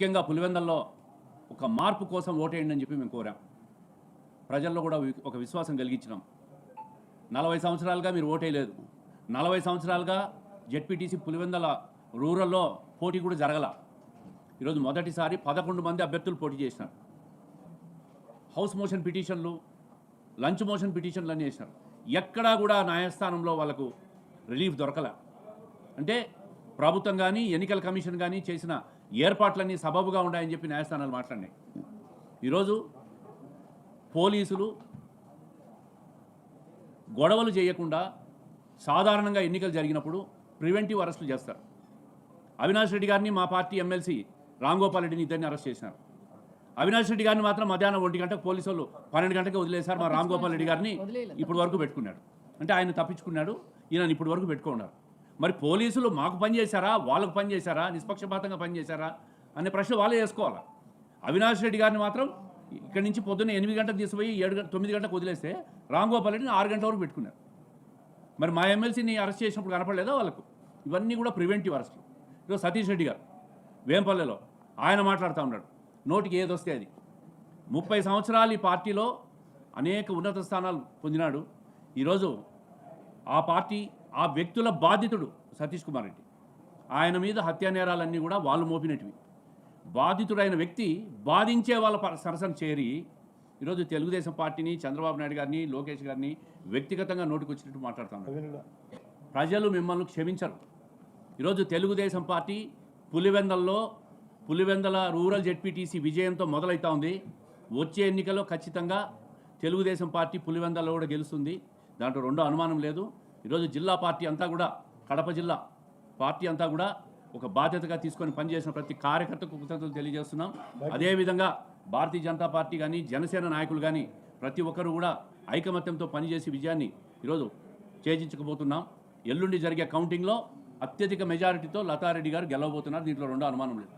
ముఖ్యంగా పులివెందల్లో ఒక మార్పు కోసం ఓటేయండి అని చెప్పి మేము కోరాం. ప్రజల్లో కూడా ఒక విశ్వాసం కలిగించినాం. నలభై సంవత్సరాలుగా మీరు ఓటేయలేదు. నలభై సంవత్సరాలుగా జెడ్పీటీసీ పులివెందల రూరల్లో పోటీ కూడా జరగల. ఈరోజు మొదటిసారి పదకొండు మంది అభ్యర్థులు పోటీ చేసినారు. హౌస్ మోషన్ పిటిషన్లు లంచ్ మోషన్ పిటిషన్లు అన్నీ చేసినారు ఎక్కడా కూడా న్యాయస్థానంలో వాళ్ళకు రిలీఫ్ దొరకల. అంటే ప్రభుత్వం కానీ ఎన్నికల కమిషన్ కానీ చేసిన ఏర్పాట్లన్నీ సబబుగా ఉన్నాయని చెప్పి న్యాయస్థానాలు మాట్లాడినాయి. ఈరోజు పోలీసులు గొడవలు చేయకుండా సాధారణంగా ఎన్నికలు జరిగినప్పుడు ప్రివెంటివ్ అరెస్టులు చేస్తారు. అవినాష్ రెడ్డి గారిని మా పార్టీ ఎమ్మెల్సీ రాంగోపాల్ రెడ్డిని ఇద్దరిని అరెస్ట్ చేసినారు. అవినాష్ రెడ్డి గారిని మాత్రం మధ్యాహ్నం ఒంటి గంటకు పోలీసు వాళ్ళు పన్నెండు గంటకి వదిలేశారు మా రాంగోపాల్ రెడ్డి గారిని ఇప్పుడు వరకు పెట్టుకున్నాడు. అంటే ఆయన తప్పించుకున్నాడు ఈయన ఇప్పుడు వరకు పెట్టుకున్నారు మరి పోలీసులు మాకు పనిచేశారా వాళ్ళకు పని చేశారా? నిష్పక్షపాతంగా పనిచేశారా అనే ప్రశ్న వాళ్ళే వేసుకోవాలి? అవినాష్ రెడ్డి గారిని మాత్రం ఇక్కడి నుంచి పొద్దున్న ఎనిమిది గంటలకు తీసుకుపోయి ఏడు గంట తొమ్మిది గంటలకు వదిలేస్తే రాంగోపాల్ రెడ్డిని ఆరు గంటల వరకు పెట్టుకున్నారు. మరి మా ఎమ్మెల్సీని అరెస్ట్ చేసినప్పుడు కనపడలేదా వాళ్ళకు? ఇవన్నీ కూడా ప్రివెంటివ్ అరెస్ట్లు. ఈరోజు సతీష్ రెడ్డి గారు వేంపల్లెలో ఆయన మాట్లాడుతూ ఉన్నాడు. నోటికి ఏది వస్తే అది. ముప్పై సంవత్సరాలు ఈ పార్టీలో అనేక ఉన్నత స్థానాలు పొందినాడు. ఈరోజు ఆ పార్టీ ఆ వ్యక్తుల బాధితుడు సతీష్ కుమార్ రెడ్డి. ఆయన మీద హత్యా నేరాలన్నీ కూడా వాళ్ళు మోపినటివి. బాధితుడైన వ్యక్తి బాధించే వాళ్ళ సరసన చేరి ఈరోజు తెలుగుదేశం పార్టీని చంద్రబాబు నాయుడు గారిని లోకేష్ గారిని వ్యక్తిగతంగా నోటికి వచ్చినట్టు మాట్లాడుతున్నారు. ప్రజలు మిమ్మల్ని క్షమించరు. ఈరోజు తెలుగుదేశం పార్టీ పులివెందల్లో పులివెందల రూరల్ జెడ్పీటీసీ విజయంతో మొదలవుతా ఉంది. వచ్చే ఎన్నికల్లో ఖచ్చితంగా తెలుగుదేశం పార్టీ పులివెందల్లో కూడా గెలుస్తుంది. దాంట్లో రెండో అనుమానం లేదు. ఈరోజు జిల్లా పార్టీ అంతా కూడా కడప జిల్లా పార్టీ అంతా కూడా ఒక బాధ్యతగా తీసుకొని పనిచేసిన ప్రతి కార్యకర్తకు కృతజ్ఞతలు తెలియజేస్తున్నాం. అదేవిధంగా భారతీయ జనతా పార్టీ కానీ జనసేన నాయకులు కానీ ప్రతి ఒక్కరు కూడా ఐకమత్యంతో పనిచేసి విజయాన్ని ఈరోజు చేజించకపోతున్నాం ఎల్లుండి జరిగే కౌంటింగ్లో అత్యధిక మెజారిటీతో లతారెడ్డి గారు గెలవబోతున్నారు. దీంట్లో రెండో అనుమానం లేదు.